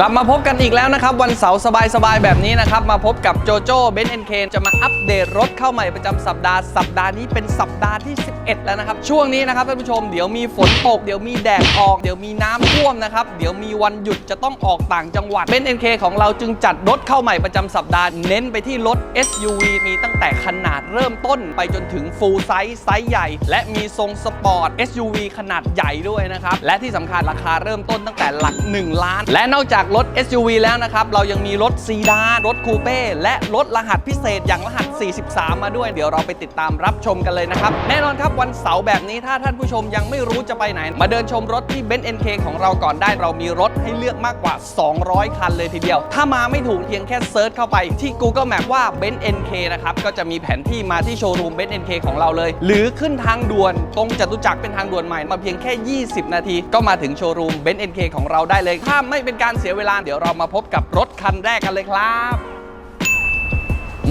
กลับมาพบกันอีกแล้วนะครับ วันเสาร์สบายๆ แบบนี้นะครับ มาพบกับโจโจ้เบนเอ็นเคนจะมาอัปเดตรถเข้าใหม่ประจำสัปดาห์ สัปดาห์นี้เป็นสัปดาห์ที่ 11 แล้วนะครับ ช่วงนี้นะครับท่านผู้ชมเดี๋ยวมีฝนตก เดี๋ยวมีแดดออก เดี๋ยวมีน้ำท่วมนะครับ เดี๋ยวมีวันหยุดจะต้องออกต่างจังหวัดเบนเอ็นเคของเราจึงจัดรถเข้าใหม่ประจำสัปดาห์เน้นไปที่รถ SUV มีตั้งแต่ขนาดเริ่มต้น ไปจนถึง full size ไซส์ใหญ่ และมีทรงสปอร์ต SUV ขนาดใหญ่ด้วยนะครับและที่สำคัญราคาเริ่มต้นตั้งแต่หลัก 1 ล้าน และนอกจากรถ SUV แล้วนะครับ เรายังมีรถซีดานรถคูเป้และรถรหัสพิเศษอย่างรหัส 43 มาด้วย เดี๋ยวเราไปติดตามรับชมกันเลยนะครับ แน่นอนครับวันเสาร์แบบนี้ถ้าท่านผู้ชมยังไม่รู้จะไปไหน มาเดินชมรถที่ b e n z NK ของเราก่อนได้ เรามีรถให้เลือกมากกว่า 200 คันเลยทีเดียว ถ้ามาไม่ถูกเพียงแค่เซิร์ชเข้าไปที่ Google Map ว่า b e n z NK นะครับก็จะมีแผนที่มาที่โชว์รูม b e n z NK ของเราเลย หรือขึ้นทางด่วนตรงจตุจักรเป็นทางด่วนใหม่มาเพียงแค่ 20 นาที ก็มาถึงโชว์รูม b e n z NK ของเราได้เลยถ้าไม่เป็นการเสียเวลาเดี๋ยวเรามาพบกับรถคันแรกกันเลยครับ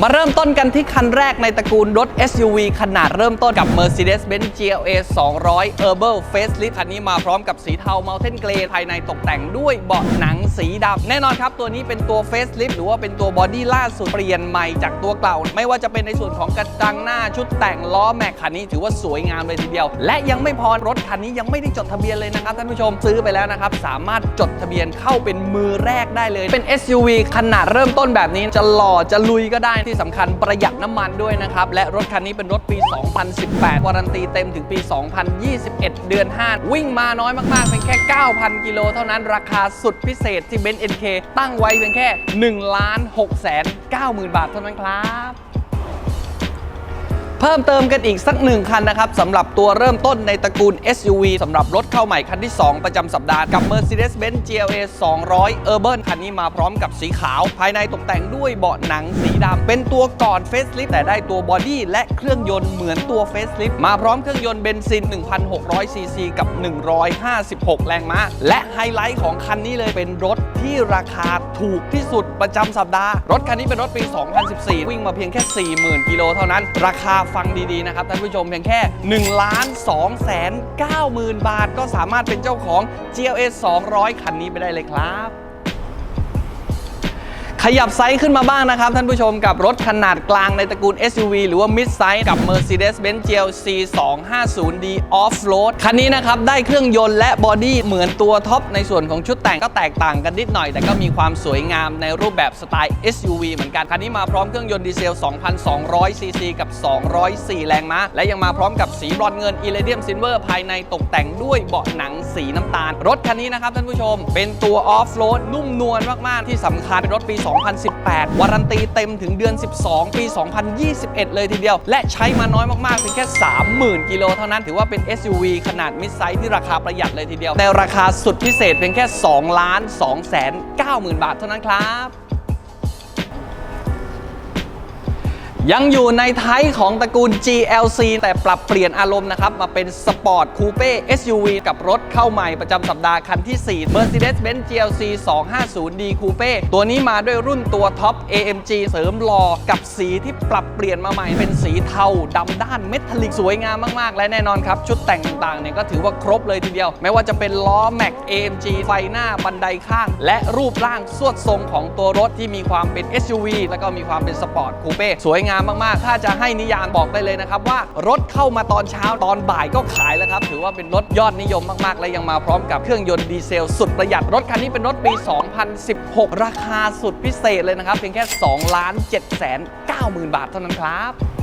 มาเริ่มต้นกันที่คันแรกในตระกูลรถ SUV ขนาดเริ่มต้นกับ Mercedes-Benz GLA 200 Urban Facelift คันนี้มาพร้อมกับสีเทา Mountain Grey ภายในตกแต่งด้วยเบาะหนังสีดำแน่นอนครับ ตัวนี้เป็นตัว Facelift หรือว่าเป็นตัวบอดี้ล่าสุดเปลี่ยนใหม่จากตัวเก่า ไม่ว่าจะเป็นในส่วนของกระจังหน้าชุดแต่งล้อแม็กคันนี้ถือว่าสวยงามเลยทีเดียว และยังไม่พอรถคันนี้ยังไม่ได้จดทะเบียนเลยนะครับท่านผู้ชมซื้อไปแล้วนะครับสามารถจดทะเบียนเข้าเป็นมือแรกได้เลย เป็น SUV ขนาดเริ่มต้นแบบนี้จะหล่อจะลุยก็ได้ที่สำคัญประหยัดน้ำมันด้วยนะครับ และรถคันนี้เป็นรถปี 2018 วารันตีเต็มถึงปี 2021 เดือน 5 วิ่งมาน้อยมากๆ เป็นแค่ 9,000 กิโลเท่านั้นราคาสุดพิเศษที่เบนซ์ NK ตั้งไว้เพียงแค่1ล้าน6แสน90,000 บาทเท่านั้นครับ เพิ่มเติมกันอีกสักหนึ่งคันนะครับสำหรับตัวเริ่มต้นในตระกูล SUV สำหรับรถเข้าใหม่คันที่ 2 ประจำสัปดาห์กับ Mercedes-Benz GLA 200 Urban คันนี้มาพร้อมกับสีขาว ภายในตกแต่งด้วยเบาะหนังสีดำเป็นตัวก่อน Facelift แต่ได้ตัวบอดี้และเครื่องยนต์เหมือนตัว Facelift มาพร้อมเครื่องยนต์เบนซิน 1,600 ซีซีกับ 156 แรงม้า และไฮไลท์ของคันนี้เลยเป็นรถที่ราคาถูกที่สุดประจำสัปดาห์ รถคันนี้เป็นรถปี 2014 วิ่งมาเพียงแค่ 40,000 กิโลเท่านั้น ราคาฟังดีๆนะครับท่านผู้ชมเพียงแค่1ล้าน2แสน90,000 บาท ก็สามารถเป็นเจ้าของ GLS 200 คันนี้ไปได้เลยครับ ยับไซส์ขึ้นมาบ้างนะครับ ท่านผู้ชมกับรถขนาดกลางในตระกูล SUV หรือว่า Mid Size กับ Mercedes-Benz GLC 250D Off-Road คันนี้นะครับได้เครื่องยนต์และบอดี้เหมือนตัวท็อปในส่วนของชุดแต่งก็แตกต่างกันนิดหน่อย แต่ก็มีความสวยงามในรูปแบบสไตล์ SUV เหมือนกัน คันนี้มาพร้อมเครื่องยนต์ดีเซล 2,200 ซีซีกับ 204 แรงม้า และยังมาพร้อมกับสีบรอนเงิน Iridium Silver ภายในตกแต่งด้วยเบาะหนังสีน้ำตาล รถคันนี้นะครับท่านผู้ชม เป็นตัว Off-Road นุ่มนวลมากๆที่สำคัญเป็นรถปี2018 วารันตีเต็มถึงเดือน 12 ปี 2021 เลยทีเดียว และใช้มาน้อยมากๆเพียงแค่ 30,000 กิโลเท่านั้นถือว่าเป็น SUV ขนาดมิดไซส์ที่ราคาประหยัดเลยทีเดียวในราคาสุดพิเศษเพียงแค่2ล้าน2แสน90,000 บาทเท่านั้นครับ ยังอยู่ในไทยของตระกูล GLC แต่ปรับเปลี่ยนอารมณ์นะครับ มาเป็นสปอร์ตคูเป้ SUV กับรถเข้าใหม่ประจำสัปดาห์คันที่ 4 Mercedes-Benz GLC 250D Coupe ตัวนี้มาด้วยรุ่นตัวท็อป AMG เสริมหล่อกับสีที่ปรับเปลี่ยนมาใหม่เป็นสีเทาดำด้านเมทัลลิกสวยงามมาก ๆ และแน่นอนครับ ชุดแต่งต่างๆเนี่ยก็ถือว่าครบเลยทีเดียว ไม่ว่าจะเป็นล้อแม็ก AMG ไฟหน้าบันไดข้าง และรูปร่างสวดทรงของตัวรถที่มีความเป็น SUV แล้วก็มีความเป็นสปอร์ตคูเป้สวยงามมากๆ ถ้าจะให้นิยามบอกได้เลยนะครับว่ารถเข้ามาตอนเช้าตอนบ่ายก็ขายแล้วครับ ถือว่าเป็นรถยอดนิยมมากๆ และยังมาพร้อมกับเครื่องยนต์ดีเซลสุดประหยัด รถคันนี้เป็นรถปี 2016 ราคาสุดพิเศษเลยนะครับเพียงแค่2ล้าน7แสน90,000 บาทเท่านั้นครับ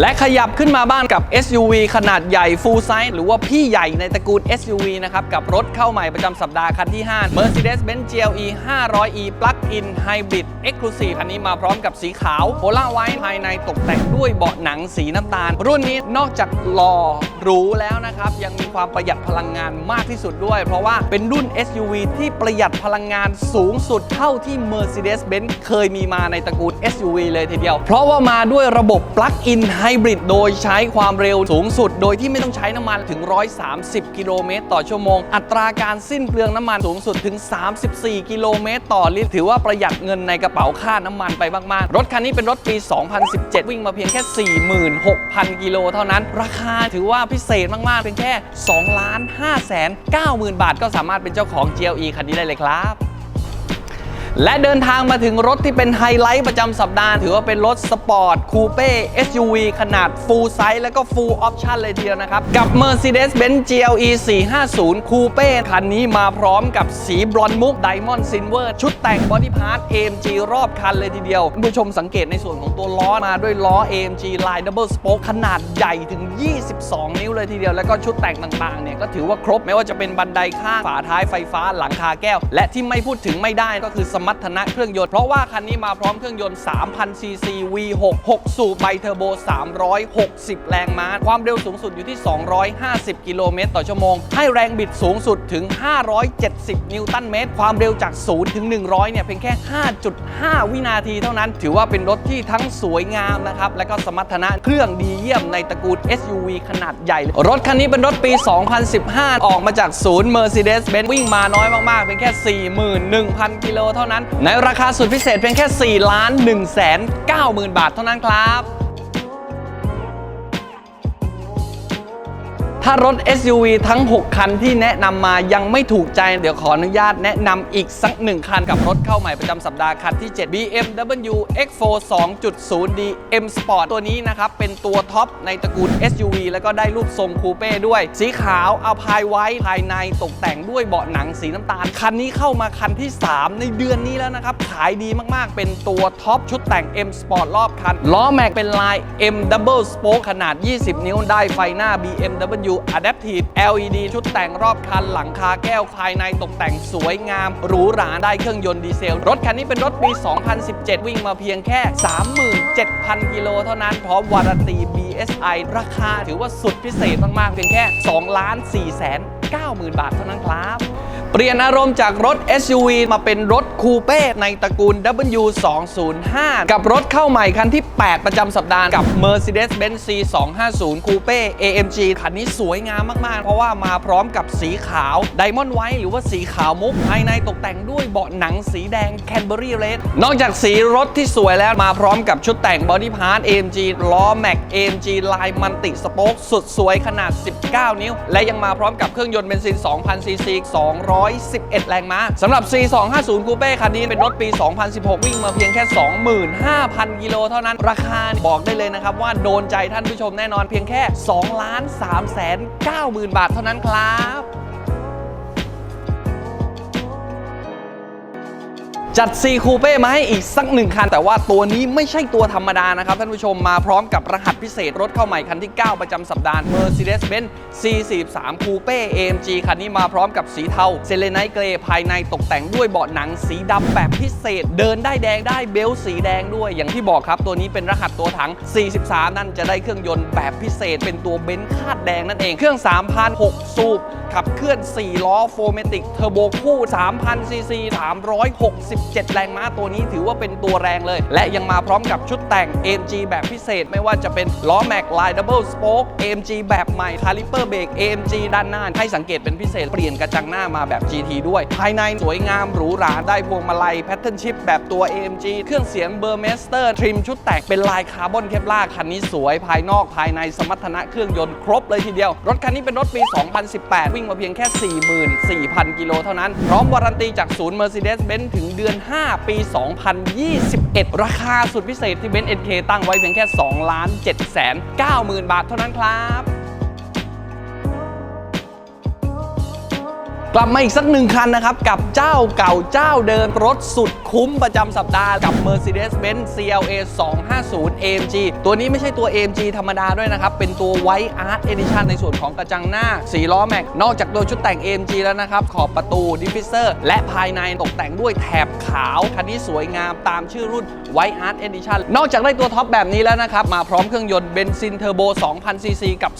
และขยับขึ้นมาบ้างกับ SUV ขนาดใหญ่ full size หรือว่าพี่ใหญ่ในตระกูล SUV นะครับ กับรถเข้าใหม่ประจำสัปดาห์คันที่ 5 Mercedes-Benz GLE 500e Plug-in Hybrid Exclusive คันนี้มาพร้อมกับสีขาวโ o ล่าไว้ภายในตกแต่งด้วยเบาะหนังสีน้ำตาล รุ่นนี้นอกจากหล่อหรูแล้วนะครับ ยังมีความประหยัดพลังงานมากที่สุดด้วย เพราะว่าเป็นรุ่น SUV ที่ประหยัดพลังงานสูงสุดเท่าที่ Mercedes-Benz เคยมีมาในตระกูล SUV เลยทีเดียว เพราะว่ามาด้วยระบบ Plug-in บริดโดยใช้ความเร็วสูงสุด โดยที่ไม่ต้องใช้น้ำมันถึง 130 กิโลเมตรต่อชั่วโมง อัตราการสิ้นเปลืองน้ำมันสูงสุดถึง 34 กิโลเมตรต่อลิตร ถือว่าประหยัดเงินในกระเป๋าค่าน้ำมันไปมาก ๆ รถคันนี้เป็นรถปี 2017 วิ่งมาเพียงแค่ 46,000 กิโลเท่านั้น ราคาถือว่าพิเศษมาก ๆเพียงแค่2ล้าน5แสน90,000 บาท ก็สามารถเป็นเจ้าของ GLE คันนี้ได้เลยครับ และเดินทางมาถึงรถที่เป็นไฮไลท์ประจำสัปดาห์ ถือว่าเป็นรถสปอร์ตคูเป้ SUV ขนาด Full Size และก็ Full Option เลยทีเดียวนะครับ กับ Mercedes-Benz GLE 450 Coupe คันนี้มาพร้อมกับสีบรอนซ์มุก Diamond Silver ชุดแต่งบอดี้พาร์ท AMG รอบคันเลยทีเดียวคุณผู้ชมสังเกตในส่วนของตัวล้อมาด้วยล้อ AMG Line Double Spoke ขนาดใหญ่ถึง 22 นิ้วเลยทีเดียว แล้วก็ชุดแต่งต่างๆเนี่ยก็ถือว่าครบไม่ว่าจะเป็นบันไดข้างฝาท้ายไฟฟ้าหลังคาแก้ว และที่ไม่พูดถึงไม่ได้ก็คือสมรรถนะเครื่องยนต์ เพราะว่าคันนี้มาพร้อมเครื่องยนต์3,000ซีซี V6 6 สูบไบเทอร์โบ 360 แรงม้า ความเร็วสูงสุดอยู่ที่ 250 กิโลเมตรต่อชั่วโมง ให้แรงบิดสูงสุดถึง 570 นิวตันเมตร ความเร็วจาก 0 ถึง 100 เนี่ยเพียงแค่ 5.5 วินาทีเท่านั้น ถือว่าเป็นรถที่ทั้งสวยงามนะครับ และก็สมรรถนะเครื่องดีเยี่ยมในตระกูล SUV ขนาดใหญ่ รถคันนี้เป็นรถปี 2015 ออกมาจากศูนย์ Mercedes-Benz วิ่งมาน้อยมากๆเพียงแค่ 41,000 กิโลเท่านั้นในราคาสุดพิเศษเพียงแค่ 4 ล้าน1แสน90,000 บาทเท่านั้นครับ ถ้ารถ SUV ทั้ง 6 คันที่แนะนำมายังไม่ถูกใจ เดี๋ยวขออนุญาตแนะนำอีกสักหนึ่งคันกับรถเข้าใหม่ประจำสัปดาห์คันที่ 7 BMW X4 2.0D M Sport ตัวนี้นะครับ เป็นตัวท็อปในตระกูล SUV แล้วก็ได้รูปทรงคูเป้ด้วย สีขาวเอาพายไว้ภายในตกแต่งด้วยเบาะหนังสีน้ำตาล คันนี้เข้ามาคันที่ 3 ในเดือนนี้แล้วนะครับ ขายดีมากๆ เป็นตัวท็อปชุดแต่ง M Sport รอบคันล้อแม็กเป็นลาย M Double Spoke ขนาด 20 นิ้วได้ไฟหน้า BMW Adaptive LED ชุดแต่งรอบคันหลังคาแก้วภายในตกแต่งสวยงามหรูหราได้เครื่องยนต์ดีเซล รถคันนี้เป็นรถปี 2017 วิ่งมาเพียงแค่ 37,000 กิโลเท่านั้นพร้อมวารันตี BSI ราคาถือว่าสุดพิเศษมาก ๆ เพียงแค่2ล้าน4แสน90,000 บาทเท่านั้นครับ เปลี่ยนอารมณ์จากรถ SUV มาเป็นรถคูเป้ในตระกูล W205 กับรถเข้าใหม่คันที่ 8 ประจำสัปดาห์กับ Mercedes-Benz C250 Coupe AMG คันนี้สวยงามมากๆ เพราะว่ามาพร้อมกับสีขาว Diamond White หรือว่าสีขาวมุก ภายในตกแต่งด้วยเบาะหนังสีแดง Canberry Red นอกจากสีรถที่สวยแล้วมาพร้อมกับชุดแต่ง Body Part AMG ล้อ Mac AMG ลายมันติสโป๊กสุดสวยขนาด 19 นิ้ว และยังมาพร้อมกับเครื่องยนต์เบนซิน 2,000ซี111 แรงม้าสำหรับ C250 Coupe คันนี้เป็นรถปี 2016 วิ่งมาเพียงแค่ 25,000 กิโลเท่านั้น ราคาบอกได้เลยนะครับ ว่าโดนใจท่านผู้ชมแน่นอนเพียงแค่2ล้าน3แสน90,000 บาทเท่านั้นครับ จัด C คูเป้มาให้อีกสักหนึ่งคัน แต่ว่าตัวนี้ไม่ใช่ตัวธรรมดานะครับท่านผู้ชมมาพร้อมกับรหัสพิเศษรถเข้าใหม่คันที่ 9 ประจำสัปดาห์ Mercedes-Benz C43 Coupe AMG คันนี้มาพร้อมกับสีเทาเซเลไนเกรย์ภายในตกแต่งด้วยเบาะหนังสีดำแบบพิเศษ เดินได้แดงได้เบลต์สีแดงด้วย อย่างที่บอกครับ ตัวนี้เป็นรหัสตัวถัง 43 นั่นจะได้เครื่องยนต์แบบพิเศษ เป็นตัวเบนซ์คาดแดงนั่นเองเครื่อง 3,006 สูบขับเคลื่อน 4 ล้อโฟเมติกเทอร์โบคู่3,000ซีซี7 แรงม้าตัวนี้ถือว่าเป็นตัวแรงเลย และยังมาพร้อมกับชุดแต่ง AMG แบบพิเศษ ไม่ว่าจะเป็นล้อแม็กไลน์ดับเบิลสโป๊ก AMG แบบใหม่คาลิเปอร์เบรก AMG ด้านหน้าให้สังเกตเป็นพิเศษเปลี่ยนกระจังหน้ามาแบบ GT ด้วย ภายในสวยงามหรูหราได้พวงมาลัยแพทเทิร์นชิพแบบตัว AMG เครื่องเสียงเบอร์เมสเตอร์ทริมชุดแต่งเป็นลายคาร์บอนเคปลาคันนี้สวยภายนอกภายในสมรรถนะเครื่องยนต์ครบเลยทีเดียว รถคันนี้เป็นรถปี 2018 วิ่งมาเพียงแค่ 44,000 กิโลเท่านั้น พร้อมวารันตีจากศูนย์ Mercedes-Benz ถึงเดือน5 ปี 2021 ราคาสุดพิเศษที่ Benz NK ตั้งไว้เพียงแค่2ล้าน7แสน90,000 บาทเท่านั้นครับ กลับมาอีกสักหนึ่งคันนะครับ กับเจ้าเก่าเจ้าเดิมรถสุดคุ้มประจำสัปดาห์กับ Mercedes-Benz CLA 250 AMG ตัวนี้ไม่ใช่ตัว AMG ธรรมดาด้วยนะครับ เป็นตัว White Art Edition ในส่วนของกระจังหน้าสีล้อแม็ก นอกจากตัวชุดแต่ง AMG แล้วนะครับ ขอบประตูดิฟฟิเซอร์และภายในตกแต่งด้วยแถบขาว คันนี้สวยงามตามชื่อรุ่น White Art Edition นอกจากได้ตัวท็อปแบบนี้แล้วนะครับมาพร้อมเครื่องยนต์เบนซินเทอร์โบ 2,000ซีซีกับ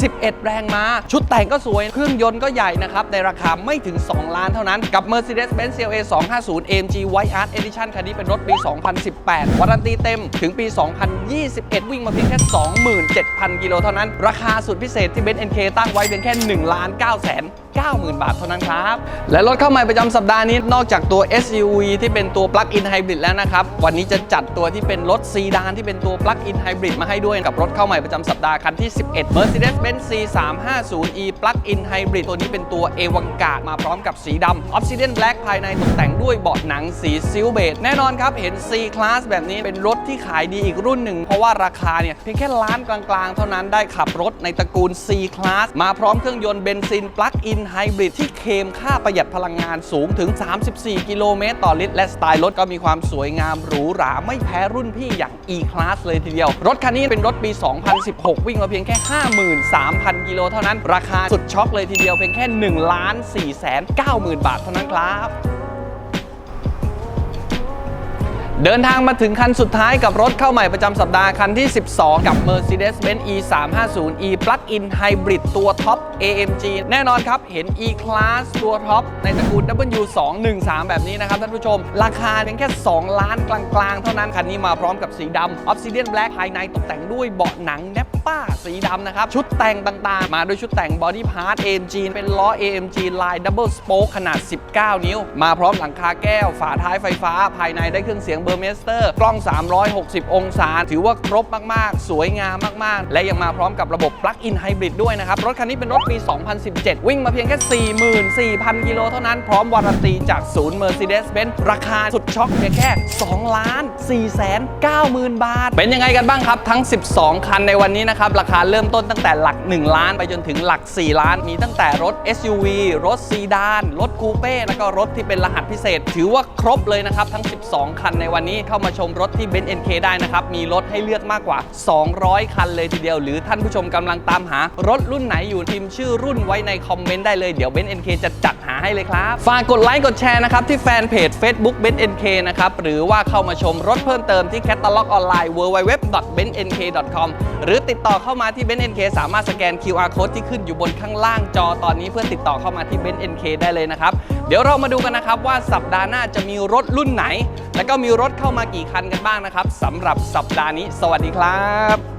11 แรงม้า ชุดแต่งก็สวย เครื่องยนต์ก็ใหญ่นะครับ ในราคาไม่ถึง 2 ล้านเท่านั้น กับ Mercedes-Benz CLA 250 AMG White Art Edition คันนี้เป็นรถปี 2018 วารันตีเต็มถึงปี 2021 วิ่งมาเพียงแค่ 27,000 กิโลเท่านั้น ราคาสุดพิเศษที่ Benz NK ตั้งไว้เพียงแค่ 1 ล้าน9แสน90,000 บาทเท่านั้นครับ และรถเข้าใหม่ประจำสัปดาห์นี้นอกจากตัว SUV ที่เป็นตัว Plug-in Hybrid แล้วนะครับ วันนี้จะจัดตัวที่เป็นรถซีดานที่เป็นตัว Plug-in Hybrid มาให้ด้วยกับรถเข้าใหม่ประจำสัปดาห์คันที่ 11 Mercedes-Benz C350e Plug-in Hybrid ตัวนี้เป็นตัวเอวังกาดมาพร้อมกับสีดำ Obsidian Black ภายในตกแต่งด้วยเบาะหนังสีซิลเบจแน่นอนครับเห็น C Class แบบนี้เป็นรถที่ขายดีอีกรุ่นหนึ่ง เพราะว่าราคาเนี่ยเพียงแค่ล้านกลางๆ เท่านั้นได้ขับรถในตระกูล C Class มาพร้อมเครื่องยนต์เบนซิน Plug-in Hybrid ที่เคมค่าประหยัดพลังงานสูงถึง 34 กิโลเมตรต่อลิตร และสไตล์รถก็มีความสวยงามหรูหราไม่แพ้รุ่นพี่อย่าง E Class เลยทีเดียว รถคันนี้เป็นรถปี 2016 วิ่งมาเพียงแค่ 53,000 กิโลเท่านั้น ราคาสุดช็อกเลยทีเดียวเพียงแค่1ล้าน4แสน90,000บาทเท่านั้นครับเดินทางมาถึงคันสุดท้ายกับรถเข้าใหม่ประจำสัปดาห์คันที่ 12 กับ Mercedes-Benz E350e Plug-in Hybrid ตัวท็อป AMG แน่นอนครับ เห็น E-Class ตัวท็อปในตระกูล W213 แบบนี้นะครับท่านผู้ชม ราคาเพียงแค่ 2 ล้านกลางๆ เท่านั้น คันนี้มาพร้อมกับสีดำ Obsidian Black ภายในตกแต่งด้วยเบาะหนังแนปป้าสีดำนะครับ ชุดแต่งต่างๆ มาด้วยชุดแต่ง Body Part AMG เป็นล้อ AMG ลาย Double Spoke ขนาด 19 นิ้ว มาพร้อมหลังคาแก้ว ฝาท้ายไฟฟ้า ภายในได้เครื่องเสียงเบอร์เมสเตอร์กล้อง 360 องศา ถือว่าครบมากๆ สวยงามมากๆ และยังมาพร้อมกับระบบ Plug-in Hybrid ด้วยนะครับรถคันนี้เป็นรถปี 2017 วิ่งมาเพียงแค่ 44,000 กิโลเท่านั้น พร้อมวารันตีจากศูนย์ Mercedes-Benz ราคาสุดช็อกเพียงแค่ 2 ล้าน 4 แสน90,000บาท เป็นยังไงกันบ้างครับ ทั้ง 12 คันในวันนี้นะครับ ราคาเริ่มต้นตั้งแต่หลัก 1 ล้านไปจนถึงหลัก 4 ล้าน มีตั้งแต่รถ SUV รถซีดาน รถคูเป้ แล้วก็รถที่เป็นรหัสพิเศษ ถือว่าครบเลยนะครับ ทั้ง 12 คันในวันนี้เข้ามาชมรถที่ Benz NK ได้นะครับ มีรถให้เลือกมากกว่า 200 คันเลยทีเดียว หรือท่านผู้ชมกำลังตามหารถรุ่นไหนอยู่พิมชื่อรุ่นไว้ในคอมเมนต์ได้เลย เดี๋ยว Benz NK จะจัดหาให้เลยครับ ฝากกดไลค์กดแชร์นะครับที่แฟนเพจ Facebook Benz NK นะครับ หรือว่าเข้ามาชมรถเพิ่มเติมที่แคตตาล็อกออนไลน์ www.benzNK.com หรือติดต่อเข้ามาที่ Benz NK สามารถสแกน QR code ที่ขึ้นอยู่บนข้างล่างจอตอนนี้เพื่อติดต่อเข้ามาที่ Benz NK ได้เลยนะครับเดี๋ยวเรามาดูกันนะครับว่าสัปดาห์หน้าจะมีรถรุ่นไหน แล้วก็มีรถเข้ามากี่คันกันบ้างนะครับสำหรับสัปดาห์นี้ สวัสดีครับ